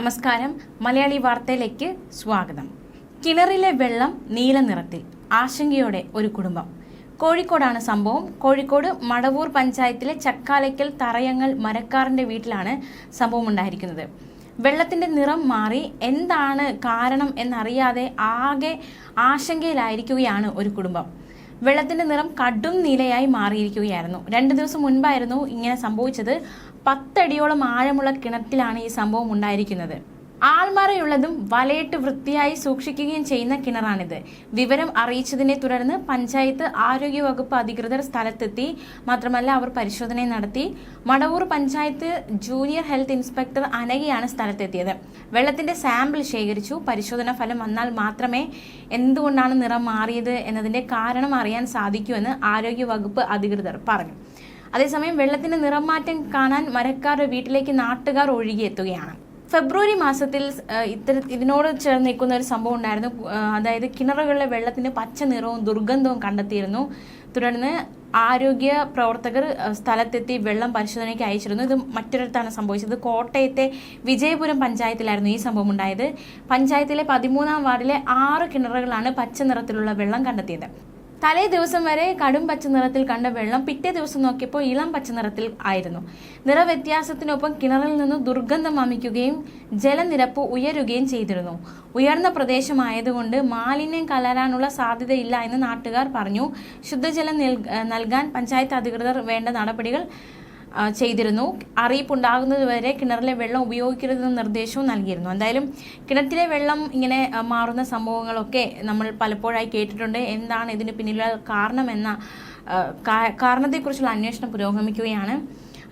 നമസ്കാരം. മലയാളി വാർത്തയിലേക്ക് സ്വാഗതം. കിണറിലെ വെള്ളം നീല നിറത്തിൽ ആശങ്കയോടെ ഒരു കുടുംബം. കോഴിക്കോടാണ് സംഭവം. കോഴിക്കോട് മടവൂർ പഞ്ചായത്തിലെ ചക്കാലയ്ക്കൽ തറയങ്ങൾ മരക്കാറിന്റെ വീട്ടിലാണ് സംഭവം ഉണ്ടായിരിക്കുന്നത്. വെള്ളത്തിന്റെ നിറം മാറി എന്താണ് കാരണം എന്നറിയാതെ ആകെ ആശങ്കയിലായിരിക്കുകയാണ് ഒരു കുടുംബം. വെള്ളത്തിന്റെ നിറം കടും നീലയായി മാറിയിരിക്കുകയായിരുന്നു. രണ്ട് ദിവസം മുൻപായിരുന്നു ഇങ്ങനെ സംഭവിച്ചത്. പത്തടിയോളം ആഴമുള്ള കിണറ്റിലാണ് ഈ സംഭവം ഉണ്ടായിരിക്കുന്നത്. ആൾമറയുള്ളതും വലയിട്ട് വൃത്തിയായി സൂക്ഷിക്കുകയും ചെയ്യുന്ന കിണറാണിത്. വിവരം അറിയിച്ചതിനെ തുടർന്ന് പഞ്ചായത്ത് ആരോഗ്യവകുപ്പ് അധികൃതർ സ്ഥലത്തെത്തി. മാത്രമല്ല അവർ പരിശോധന നടത്തി. Madavoor panchayat junior health inspector അനകയാണ് സ്ഥലത്തെത്തിയത്. വെള്ളത്തിന്റെ സാമ്പിൾ ശേഖരിച്ചു. പരിശോധന ഫലം വന്നാൽ മാത്രമേ എന്തുകൊണ്ടാണ് നിറം മാറിയത് എന്നതിന്റെ കാരണം അറിയാൻ സാധിക്കൂ എന്ന് ആരോഗ്യവകുപ്പ് അധികൃതർ പറഞ്ഞു. അതേസമയം വെള്ളത്തിന്റെ നിറം മാറ്റം കാണാൻ മരക്കാരുടെ വീട്ടിലേക്ക് നാട്ടുകാർ ഒഴുകിയെത്തുകയാണ്. ഫെബ്രുവരി മാസത്തിൽ ഇത്തര ഇതിനോട് ചേർന്ന് നിൽക്കുന്ന ഒരു സംഭവം ഉണ്ടായിരുന്നു. അതായത് കിണറുകളിലെ വെള്ളത്തിന് പച്ച നിറവും ദുർഗന്ധവും കണ്ടെത്തിയിരുന്നു. തുടർന്ന് ആരോഗ്യ പ്രവർത്തകർ സ്ഥലത്തെത്തി വെള്ളം പരിശോധനയ്ക്ക് അയച്ചിരുന്നു. ഇത് മറ്റൊരിടത്താണ് സംഭവിച്ചത്. കോട്ടയത്തെ വിജയപുരം പഞ്ചായത്തിലായിരുന്നു ഈ സംഭവം ഉണ്ടായത്. പഞ്ചായത്തിലെ പതിമൂന്നാം വാർഡിലെ ആറ് കിണറുകളാണ് പച്ച നിറത്തിലുള്ള വെള്ളം കണ്ടെത്തിയത്. തലേ ദിവസം വരെ കടും പച്ച നിറത്തിൽ കണ്ട വെള്ളം പിറ്റേ ദിവസം നോക്കിയപ്പോൾ ഇളം പച്ച നിറത്തിൽ ആയിരുന്നു. നിറവ്യത്യാസത്തിനൊപ്പം കിണറിൽ നിന്ന് ദുർഗന്ധം വമിക്കുകയും ജലനിരപ്പ് ഉയരുകയും ചെയ്തിരുന്നു. ഉയർന്ന പ്രദേശമായതുകൊണ്ട് മാലിന്യം കലരാനുള്ള സാധ്യതയില്ല എന്ന് നാട്ടുകാർ പറഞ്ഞു. ശുദ്ധജലം നൽകാൻ പഞ്ചായത്ത് അധികൃതർ വേണ്ട നടപടികൾ ചെയ്തിരുന്നു. അറിയിപ്പുണ്ടാകുന്നതുവരെ കിണറിലെ വെള്ളം ഉപയോഗിക്കരുതെന്ന നിർദ്ദേശവും നൽകിയിരുന്നു. എന്തായാലും കിണറ്റിലെ വെള്ളം ഇങ്ങനെ മാറുന്ന സംഭവങ്ങളൊക്കെ നമ്മൾ പലപ്പോഴായി കേട്ടിട്ടുണ്ട്. എന്താണ് ഇതിന് പിന്നിലുള്ള കാരണമെന്ന കാരണത്തെക്കുറിച്ചുള്ള അന്വേഷണം പുരോഗമിക്കുകയാണ്.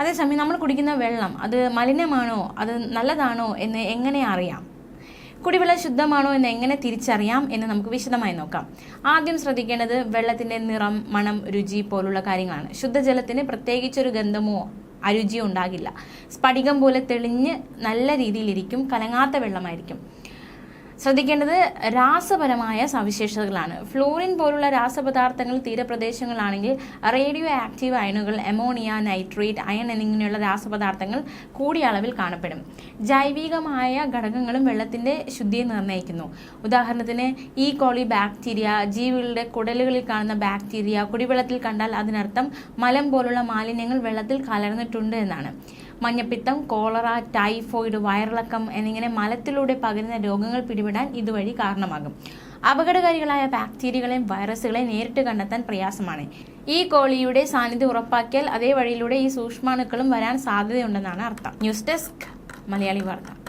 അതേസമയം നമ്മൾ കുടിക്കുന്ന വെള്ളം അത് മലിനമാണോ? അത് നല്ലതാണോ? എന്ന് എങ്ങനെ അറിയാം? കുടിവെള്ളം ശുദ്ധമാണോ എന്ന് എങ്ങനെ തിരിച്ചറിയാം എന്ന് നമുക്ക് വിശദമായി നോക്കാം. ആദ്യം ശ്രദ്ധിക്കേണ്ടത് വെള്ളത്തിന്റെ നിറം മണം രുചി പോലുള്ള കാര്യങ്ങളാണ്. ശുദ്ധജലത്തിന് പ്രത്യേകിച്ചൊരു ഗന്ധമോ അരുചിയോ ഉണ്ടാകില്ല. സ്ഫടികം പോലെ തെളിഞ്ഞ് നല്ല രീതിയിലിരിക്കും കലങ്ങാത്ത വെള്ളമായിരിക്കും. ശ്രദ്ധിക്കേണ്ടത് രാസപരമായ സവിശേഷതകളാണ്. ഫ്ലൂറിൻ പോലുള്ള രാസപദാർത്ഥങ്ങൾ തീരപ്രദേശങ്ങളാണെങ്കിൽ റേഡിയോ ആക്റ്റീവ് അയണുകൾ അമോണിയ നൈട്രേറ്റ് അയൺ എന്നിങ്ങനെയുള്ള രാസപദാർത്ഥങ്ങൾ കൂടിയ അളവിൽ കാണപ്പെടും. ജൈവികമായ ഘടകങ്ങളും വെള്ളത്തിന്റെ ശുദ്ധിയെ നിർണയിക്കുന്നു. ഉദാഹരണത്തിന് ഈ കോളി ബാക്ടീരിയ ജീവികളുടെ കുടലുകളിൽ കാണുന്ന ബാക്ടീരിയ കുടിവെള്ളത്തിൽ കണ്ടാൽ അതിനർത്ഥം മലം പോലുള്ള മാലിന്യങ്ങൾ വെള്ളത്തിൽ കലർന്നിട്ടുണ്ട് എന്നാണ്. മഞ്ഞപ്പിത്തം കോളറ ടൈഫോയിഡ് വയറിളക്കം എന്നിങ്ങനെ മലത്തിലൂടെ പകരുന്ന രോഗങ്ങൾ പിടിപെടാൻ ഇതുവഴി കാരണമാകും. അപകടകാരികളായ ബാക്ടീരിയകളെയും വൈറസുകളെയും നേരിട്ട് കണ്ടെത്താൻ പ്രയാസമാണ്. ഈ കോളിയുടെ സാന്നിധ്യം ഉറപ്പാക്കിയാൽ അതേ വഴിയിലൂടെ ഈ സൂക്ഷ്മാണുക്കളും വരാൻ സാധ്യതയുണ്ടെന്നാണ് അർത്ഥം. ന്യൂസ് ഡെസ്ക് മലയാളി വാർത്ത.